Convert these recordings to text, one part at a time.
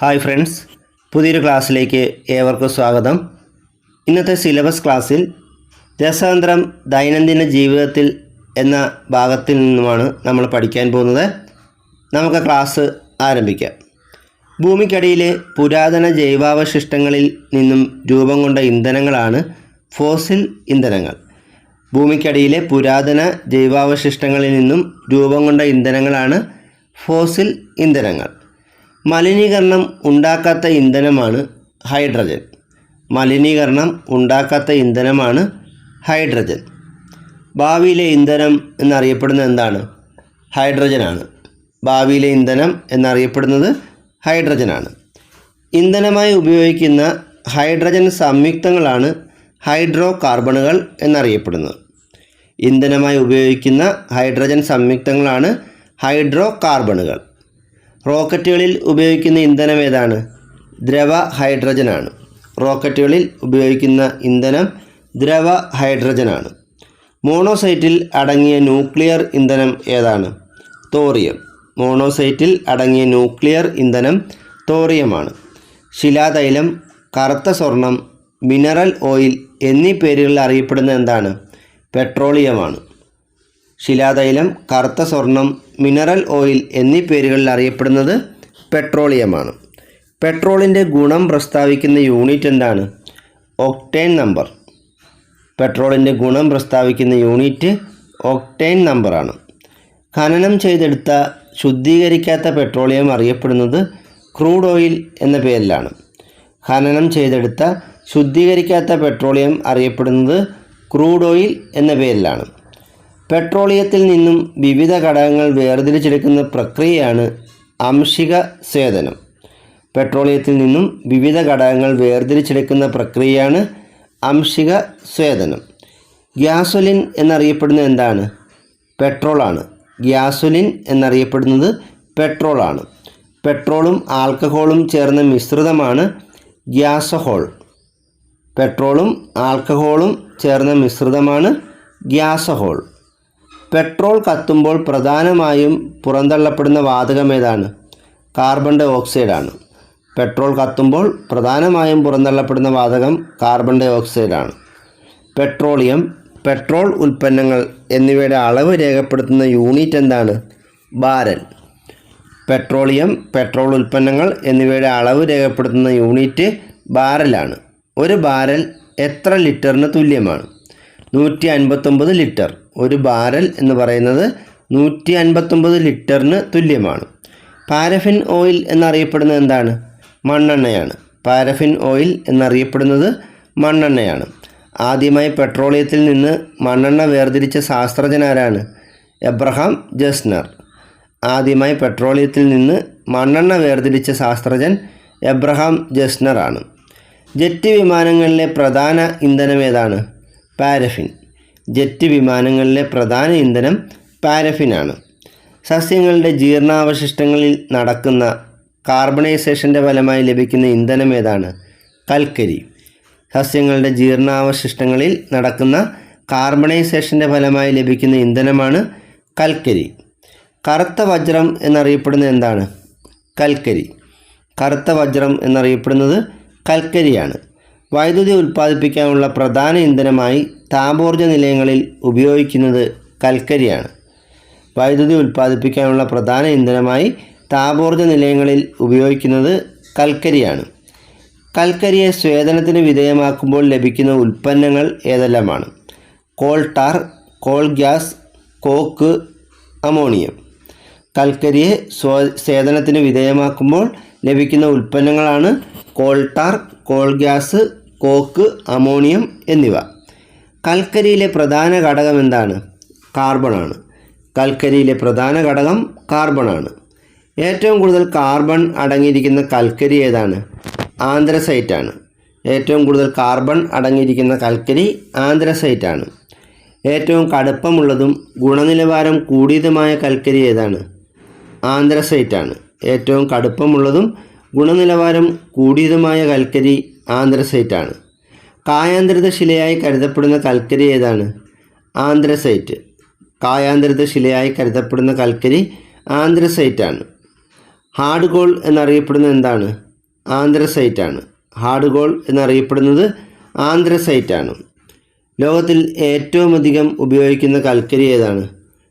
Hi friends പുതിയൊരു ക്ലാസ്സിലേക്ക് ഏവർക്കും സ്വാഗതം. ഇന്നത്തെ സിലബസ് ക്ലാസ്സിൽ രസതന്ത്രം ദൈനംദിന ജീവിതത്തിൽ എന്ന ഭാഗത്തിൽ നിന്നുമാണ് നമ്മൾ പഠിക്കാൻ പോകുന്നത്. നമുക്ക് ക്ലാസ് ആരംഭിക്കാം. ഭൂമിക്കടിയിലെ പുരാതന ജൈവാവശിഷ്ടങ്ങളിൽ നിന്നും രൂപം കൊണ്ട ഇന്ധനങ്ങളാണ് ഫോസിൽ ഇന്ധനങ്ങൾ. ഭൂമിക്കടിയിലെ പുരാതന ജൈവാവശിഷ്ടങ്ങളിൽ നിന്നും രൂപം കൊണ്ട ഇന്ധനങ്ങളാണ് ഫോസിൽ ഇന്ധനങ്ങൾ. മലിനീകരണം ഉണ്ടാക്കാത്ത ഇന്ധനമാണ് ഹൈഡ്രജൻ. മലിനീകരണം ഉണ്ടാക്കാത്ത ഇന്ധനമാണ് ഹൈഡ്രജൻ. ഭാവിയിലെ ഇന്ധനം എന്നറിയപ്പെടുന്നത് എന്താണ്? ഹൈഡ്രജനാണ്. ഭാവിയിലെ ഇന്ധനം എന്നറിയപ്പെടുന്നത് ഹൈഡ്രജനാണ്. ഇന്ധനമായി ഉപയോഗിക്കുന്ന ഹൈഡ്രജൻ സംയുക്തങ്ങളാണ് ഹൈഡ്രോ കാർബണുകൾ എന്നറിയപ്പെടുന്നത്. ഇന്ധനമായി ഉപയോഗിക്കുന്ന ഹൈഡ്രജൻ സംയുക്തങ്ങളാണ് ഹൈഡ്രോ കാർബണുകൾ റോക്കറ്റുകളിൽ ഉപയോഗിക്കുന്ന ഇന്ധനം ഏതാണ്? ദ്രവ ഹൈഡ്രജനാണ്. റോക്കറ്റുകളിൽ ഉപയോഗിക്കുന്ന ഇന്ധനം ദ്രവ ഹൈഡ്രജനാണ്. മോണോസൈറ്റിൽ അടങ്ങിയ ന്യൂക്ലിയർ ഇന്ധനം ഏതാണ്? തോറിയം. മോണോസൈറ്റിൽ അടങ്ങിയ ന്യൂക്ലിയർ ഇന്ധനം തോറിയമാണ്. ശിലാതൈലം കറുത്ത സ്വർണം മിനറൽ ഓയിൽ എന്നീ പേരുകളിൽ അറിയപ്പെടുന്ന എന്താണ്? പെട്രോളിയമാണ്. ശിലാതൈലം കറുത്ത സ്വർണം മിനറൽ ഓയിൽ എന്നീ പേരുകളിൽ അറിയപ്പെടുന്നത് പെട്രോളിയമാണ്. പെട്രോളിന്റെ ഗുണം പ്രസ്താവിക്കുന്ന യൂണിറ്റ് എന്താണ്? Octane number. പെട്രോളിന്റെ ഗുണം പ്രസ്താവിക്കുന്ന യൂണിറ്റ് ഒക്ടേൻ നമ്പറാണ് ഖനനം ചെയ്തെടുത്ത ശുദ്ധീകരിക്കാത്ത പെട്രോളിയം അറിയപ്പെടുന്നത് ക്രൂഡ് ഓയിൽ എന്ന പേരിലാണ്. ഖനനം ചെയ്തെടുത്ത ശുദ്ധീകരിക്കാത്ത പെട്രോളിയം അറിയപ്പെടുന്നത് ക്രൂഡ് ഓയിൽ എന്ന പേരിലാണ്. പെട്രോളിയത്തിൽ നിന്നും വിവിധ ഘടകങ്ങൾ വേർതിരിച്ചെടുക്കുന്ന പ്രക്രിയയാണ് അംശിക സേതനം. പെട്രോളിയത്തിൽ നിന്നും വിവിധ ഘടകങ്ങൾ വേർതിരിച്ചെടുക്കുന്ന പ്രക്രിയയാണ് അംശിക സ്വേദനം ഗ്യാസൊലിൻ എന്നറിയപ്പെടുന്നത് എന്താണ്? പെട്രോളാണ്. ഗ്യാസൊലിൻ എന്നറിയപ്പെടുന്നത് പെട്രോളാണ്. പെട്രോളും ആൽക്കഹോളും ചേർന്ന മിശ്രിതമാണ് ഗ്യാസഹോൾ. പെട്രോളും ആൽക്കഹോളും ചേർന്ന മിശ്രിതമാണ് ഗ്യാസഹോൾ. പെട്രോൾ കത്തുമ്പോൾ പ്രധാനമായും പുറന്തള്ളപ്പെടുന്ന വാതകം ഏതാണ്? കാർബൺ ഡൈ ഓക്സൈഡാണ് പെട്രോൾ കത്തുമ്പോൾ പ്രധാനമായും പുറന്തള്ളപ്പെടുന്ന വാതകം കാർബൺ ഡൈ ഓക്സൈഡാണ് പെട്രോളിയം പെട്രോൾ ഉൽപ്പന്നങ്ങൾ എന്നിവയുടെ അളവ് രേഖപ്പെടുത്തുന്ന യൂണിറ്റ് എന്താണ്? ബാരൽ. പെട്രോളിയം പെട്രോൾ ഉൽപ്പന്നങ്ങൾ എന്നിവയുടെ അളവ് രേഖപ്പെടുത്തുന്ന യൂണിറ്റ് ബാരലാണ്. ഒരു ബാരൽ എത്ര ലിറ്ററിന് തുല്യമാണ്? നൂറ്റി അൻപത്തൊമ്പത് ലിറ്റർ. ഒരു ബാരൽ എന്ന് പറയുന്നത് നൂറ്റി അൻപത്തൊമ്പത് ലിറ്ററിന് തുല്യമാണ്. പാരഫിൻ ഓയിൽ എന്നറിയപ്പെടുന്നത് എന്താണ്? മണ്ണെണ്ണയാണ്. പാരഫിൻ ഓയിൽ എന്നറിയപ്പെടുന്നത് മണ്ണെണ്ണയാണ്. ആദ്യമായി പെട്രോളിയത്തിൽ നിന്ന് മണ്ണെണ്ണ വേർതിരിച്ച ശാസ്ത്രജ്ഞനാരാണ് എബ്രഹാം ജസ്നർ. ആദ്യമായി പെട്രോളിയത്തിൽ നിന്ന് മണ്ണെണ്ണ വേർതിരിച്ച ശാസ്ത്രജ്ഞൻ എബ്രഹാം ജസ്നർ ആണ്. ജെറ്റ് വിമാനങ്ങളിലെ പ്രധാന ഇന്ധനം ഏതാണ്? പാരഫിൻ. ജെറ്റ് വിമാനങ്ങളിലെ പ്രധാന ഇന്ധനം പാരഫിനാണ്. സസ്യങ്ങളുടെ ജീർണാവശിഷ്ടങ്ങളിൽ നടക്കുന്ന കാർബണൈസേഷന്റെ ഫലമായി ലഭിക്കുന്ന ഇന്ധനം ഏതാണ്? കൽക്കരി. സസ്യങ്ങളുടെ ജീർണാവശിഷ്ടങ്ങളിൽ നടക്കുന്ന കാർബണൈസേഷന്റെ ഫലമായി ലഭിക്കുന്ന ഇന്ധനമാണ് കൽക്കരി. കറുത്ത വജ്രം എന്നറിയപ്പെടുന്നത് എന്താണ്? കൽക്കരി. കറുത്ത വജ്രം എന്നറിയപ്പെടുന്നത് കൽക്കരിയാണ്. വൈദ്യുതി ഉൽപ്പാദിപ്പിക്കാനുള്ള പ്രധാന ഇന്ധനമായി താപോർജ നിലയങ്ങളിൽ ഉപയോഗിക്കുന്നത് കൽക്കരിയാണ്. വൈദ്യുതി ഉൽപ്പാദിപ്പിക്കാനുള്ള പ്രധാന ഇന്ധനമായി താപോർജ നിലയങ്ങളിൽ ഉപയോഗിക്കുന്നത് കൽക്കരിയാണ്. കൽക്കരിയെ സ്വേദനത്തിന് വിധേയമാക്കുമ്പോൾ ലഭിക്കുന്ന ഉൽപ്പന്നങ്ങൾ ഏതെല്ലാമാണ്? Coal tar coal gas coke ammonium. കൽക്കരിയെ സ്വ സേദനത്തിന് വിധേയമാക്കുമ്പോൾ ലഭിക്കുന്ന ഉൽപ്പന്നങ്ങളാണ് coal tar coal gas coke ammonium എന്നിവ. കൽക്കരിയിലെ പ്രധാന ഘടകം എന്താണ്? കാർബണാണ്. കൽക്കരിയിലെ പ്രധാന ഘടകം കാർബണാണ്. ഏറ്റവും കൂടുതൽ കാർബൺ അടങ്ങിയിരിക്കുന്ന കൽക്കരി ഏതാണ്? ആന്ത്രസൈറ്റാണ്. ഏറ്റവും കൂടുതൽ കാർബൺ അടങ്ങിയിരിക്കുന്ന കൽക്കരി ആന്ത്രസൈറ്റാണ്. ഏറ്റവും കടുപ്പമുള്ളതും ഗുണനിലവാരം കൂടിയതുമായ കൽക്കരി ഏതാണ്? ആന്ത്രസൈറ്റാണ്. ഏറ്റവും കടുപ്പമുള്ളതും ഗുണനിലവാരം കൂടിയതുമായ കൽക്കരി ആന്ത്രസൈറ്റാണ്. കായാന്തരിത ശിലയായി കരുതപ്പെടുന്ന കൽക്കരി ഏതാണ്? ആന്ത്രസൈറ്റ്. കായാന്തരിത ശിലയായി കരുതപ്പെടുന്ന കൽക്കരി ആന്ത്രസൈറ്റാണ്. ഹാർഡ് ഗോൾ എന്നറിയപ്പെടുന്നത് എന്താണ്? ആന്ത്രസൈറ്റാണ്. ഹാർഡ് ഗോൾ എന്നറിയപ്പെടുന്നത് ആന്ത്രസൈറ്റാണ്. ലോകത്തിൽ ഏറ്റവും അധികം ഉപയോഗിക്കുന്ന കൽക്കരി ഏതാണ്?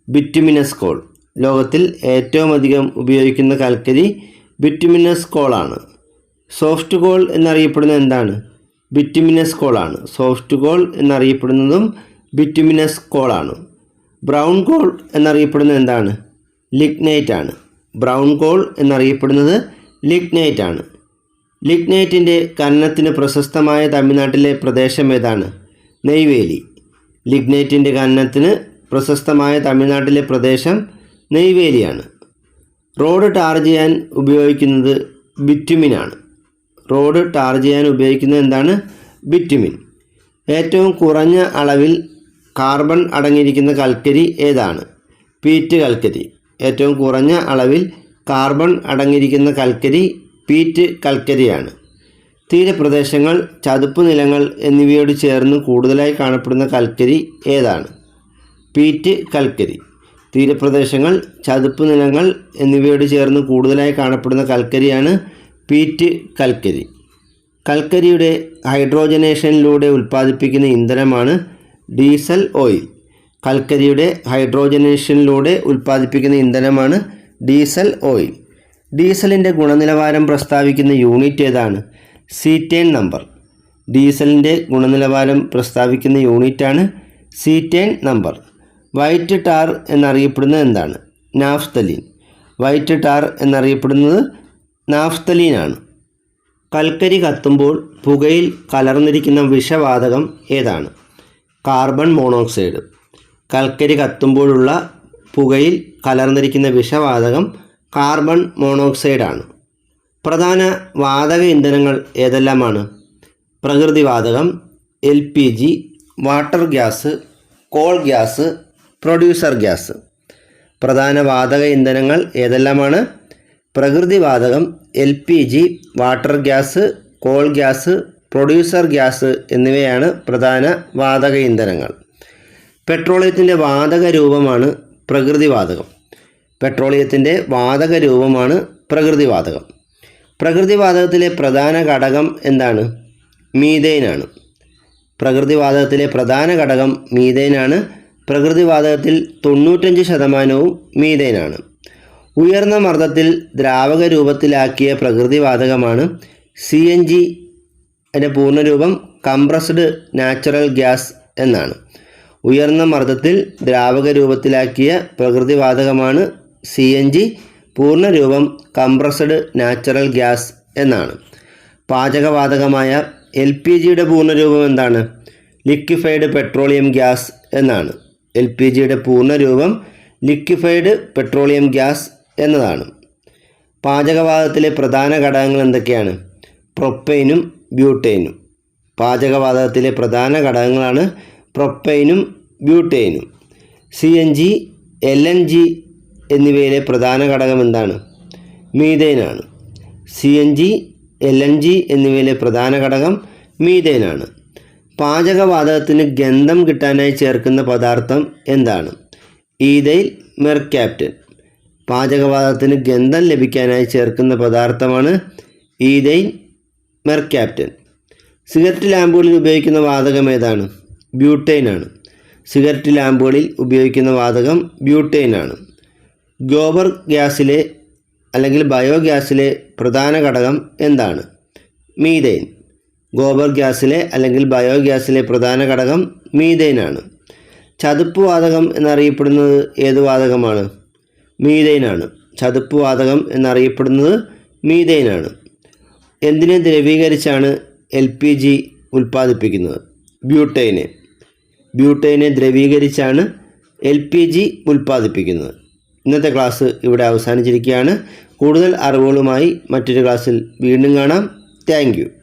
Bituminous coal. ലോകത്തിൽ ഏറ്റവും അധികം ഉപയോഗിക്കുന്ന കൽക്കരി ബിറ്റുമിനസ് കോളാണ്. സോഫ്റ്റ് കോൾ എന്നറിയപ്പെടുന്നത് എന്താണ്? ബിറ്റുമിനസ് കോളാണ് സോഫ്റ്റ് കോൾ എന്നറിയപ്പെടുന്നതും ബിറ്റുമിനസ് കോളാണ് ബ്രൗൺ കോൾ എന്നറിയപ്പെടുന്നത് എന്താണ്? ലിഗ്നൈറ്റ് ആണ്. ബ്രൗൺ കോൾ എന്നറിയപ്പെടുന്നത് ലിഗ്നൈറ്റ് ആണ്. ലിഗ്നൈറ്റിന്റെ ഖനനത്തിന് പ്രശസ്തമായ തമിഴ്നാട്ടിലെ പ്രദേശം ഏതാണ്? നെയ്വേലി. ലിഗ്നൈറ്റിന്റെ ഖനനത്തിന് പ്രശസ്തമായ തമിഴ്നാട്ടിലെ പ്രദേശം നെയ്വേലിയാണ്. റോഡ് ടാർ ചെയ്യാൻ ഉപയോഗിക്കുന്നത് ബിറ്റുമിനാണ് റോഡ് ടാർ ചെയ്യാൻ ഉപയോഗിക്കുന്നത് എന്താണ്? ബിറ്റുമിൻ. ഏറ്റവും കുറഞ്ഞ അളവിൽ കാർബൺ അടങ്ങിയിരിക്കുന്ന കൽക്കരി ഏതാണ്? പീറ്റ് കൽക്കരി. ഏറ്റവും കുറഞ്ഞ അളവിൽ കാർബൺ അടങ്ങിയിരിക്കുന്ന കൽക്കരി പീറ്റ് കൽക്കരിയാണ്. തീരപ്രദേശങ്ങൾ ചതുപ്പ് നിലങ്ങൾ എന്നിവയോട് ചേർന്ന് കൂടുതലായി കാണപ്പെടുന്ന കൽക്കരി ഏതാണ്? പീറ്റ് കൽക്കരി. തീരപ്രദേശങ്ങൾ ചതുപ്പ് നിലങ്ങൾ എന്നിവയോട് ചേർന്ന് കൂടുതലായി കാണപ്പെടുന്ന കൽക്കരിയാണ് പീറ്റ് കൽക്കരി. കൽക്കരിയുടെ ഹൈഡ്രോജനേഷനിലൂടെ ഉൽപ്പാദിപ്പിക്കുന്ന ഇന്ധനമാണ് ഡീസൽ ഓയിൽ. കൽക്കരിയുടെ ഹൈഡ്രോജനേഷനിലൂടെ ഉൽപ്പാദിപ്പിക്കുന്ന ഇന്ധനമാണ് ഡീസൽ ഓയിൽ. ഡീസലിന്റെ ഗുണനിലവാരം പ്രസ്താവിക്കുന്ന യൂണിറ്റ് ഏതാണ്? Cetane number. ഡീസലിന്റെ ഗുണനിലവാരം പ്രസ്താവിക്കുന്ന യൂണിറ്റാണ് സീറ്റേൺ നമ്പർ. വൈറ്റ് ടാർ എന്നറിയപ്പെടുന്നത് എന്താണ്? നാഫ്തലീൻ. വൈറ്റ് ടാർ എന്നറിയപ്പെടുന്നത് നാഫ്തലീനാണ്. കൽക്കരി കത്തുമ്പോൾ പുകയിൽ കലർന്നിരിക്കുന്ന വിഷവാതകം ഏതാണ്? Carbon monoxide. കൽക്കരി കത്തുമ്പോഴുള്ള പുകയിൽ കലർന്നിരിക്കുന്ന വിഷവാതകം കാർബൺ മോണോക്സൈഡാണ്. പ്രധാന വാതക ഇന്ധനങ്ങൾ ഏതെല്ലാമാണ്? പ്രകൃതിവാതകം L P G water gas coal gas producer gas. പ്രധാന വാതക ഇന്ധനങ്ങൾ ഏതെല്ലാമാണ്? പ്രകൃതിവാതകം L P G water gas coal gas producer gas എന്നിവയാണ് പ്രധാന വാതക ഇന്ധനങ്ങൾ. പെട്രോളിയത്തിന്റെ വാതക രൂപമാണ് പ്രകൃതിവാതകം. പെട്രോളിയത്തിന്റെ വാതക രൂപമാണ് പ്രകൃതിവാതകം. പ്രകൃതിവാതകത്തിലെ പ്രധാന ഘടകം എന്താണ്? മീഥേനാണ്. പ്രകൃതിവാതകത്തിലെ പ്രധാന ഘടകം മീഥേനാണ്. പ്രകൃതിവാതകത്തിൽ തൊണ്ണൂറ്റഞ്ച് ശതമാനവും മീഥേനാണ്. ഉയർന്ന മർദ്ദത്തിൽ ദ്രാവക രൂപത്തിലാക്കിയ പ്രകൃതിവാതകമാണ് സി എൻ ജി അതിന്റെ പൂർണരൂപം കംപ്രസ്ഡ് നാച്ചുറൽ ഗ്യാസ് എന്നാണ്. ഉയർന്ന മർദ്ദത്തിൽ ദ്രാവക രൂപത്തിലാക്കിയ പ്രകൃതിവാതകമാണ് സി എൻ ജി പൂർണരൂപം കംപ്രസ്ഡ് നാച്ചുറൽ ഗ്യാസ് എന്നാണ്. പാചകവാതകമായ എൽ പി ജിയുടെ പൂർണരൂപം എന്താണ്? ലിക്വിഫൈഡ് പെട്രോളിയം ഗ്യാസ് എന്നാണ്. എൽ പി ജിയുടെ പൂർണരൂപം ലിക്വിഫൈഡ് പെട്രോളിയം ഗ്യാസ് എന്നതാണ്. പാചകവാതകത്തിലെ പ്രധാന ഘടകങ്ങൾ എന്തൊക്കെയാണ്? പ്രൊപ്പൈനും ബ്യൂട്ടൈനും. പാചകവാതകത്തിലെ പ്രധാന ഘടകങ്ങളാണ് പ്രൊപ്പൈനും ബ്യൂട്ടൈനും. C N G L N G എന്നിവയിലെ പ്രധാന ഘടകം എന്താണ്? മീഥേനാണ്. C N G L N G എന്നിവയിലെ പ്രധാന ഘടകം മീഥേനാണ്. പാചകവാതകത്തിന് ഗന്ധം കിട്ടാനായി ചേർക്കുന്ന പദാർത്ഥം എന്താണ്? Ethyl mercaptan. പാചകവാതകത്തിന് ഗന്ധം ലഭിക്കാനായി ചേർക്കുന്ന പദാർത്ഥമാണ് ഈതൈൻ മെർക്യാപ്റ്റൻ. സിഗരറ്റ് ലാമ്പുകളിൽ ഉപയോഗിക്കുന്ന വാതകം ഏതാണ്? ബ്യൂട്ടൈനാണ് സിഗരറ്റ് ലാമ്പുകളിൽ ഉപയോഗിക്കുന്ന വാതകം ബ്യൂട്ടൈനാണ് ഗോബർ ഗ്യാസിലെ അല്ലെങ്കിൽ ബയോഗ്യാസിലെ പ്രധാന ഘടകം എന്താണ്? മീതൈൻ ഗോബർ ഗ്യാസിലെ അല്ലെങ്കിൽ ബയോഗ്യാസിലെ പ്രധാന ഘടകം മീഥൈനാണ് ചതുപ്പ് വാതകം എന്നറിയപ്പെടുന്നത് ഏത് വാതകമാണ്? മീഥൈനാണ്. ചതുപ്പ് വാതകം എന്നറിയപ്പെടുന്നത് മീതൈനാണ് എന്തിനെ ദ്രവീകരിച്ചാണ് എൽ പി ജി ഉൽപ്പാദിപ്പിക്കുന്നത്? ബ്യൂട്ടൈനെ. ബ്യൂട്ടൈനെ ദ്രവീകരിച്ചാണ് എൽ പി ജി ഉൽപ്പാദിപ്പിക്കുന്നത്. ഇന്നത്തെ ക്ലാസ് ഇവിടെ അവസാനിച്ചിരിക്കുകയാണ്. കൂടുതൽ അറിവുകളുമായി മറ്റൊരു ക്ലാസ്സിൽ വീണ്ടും കാണാം. താങ്ക്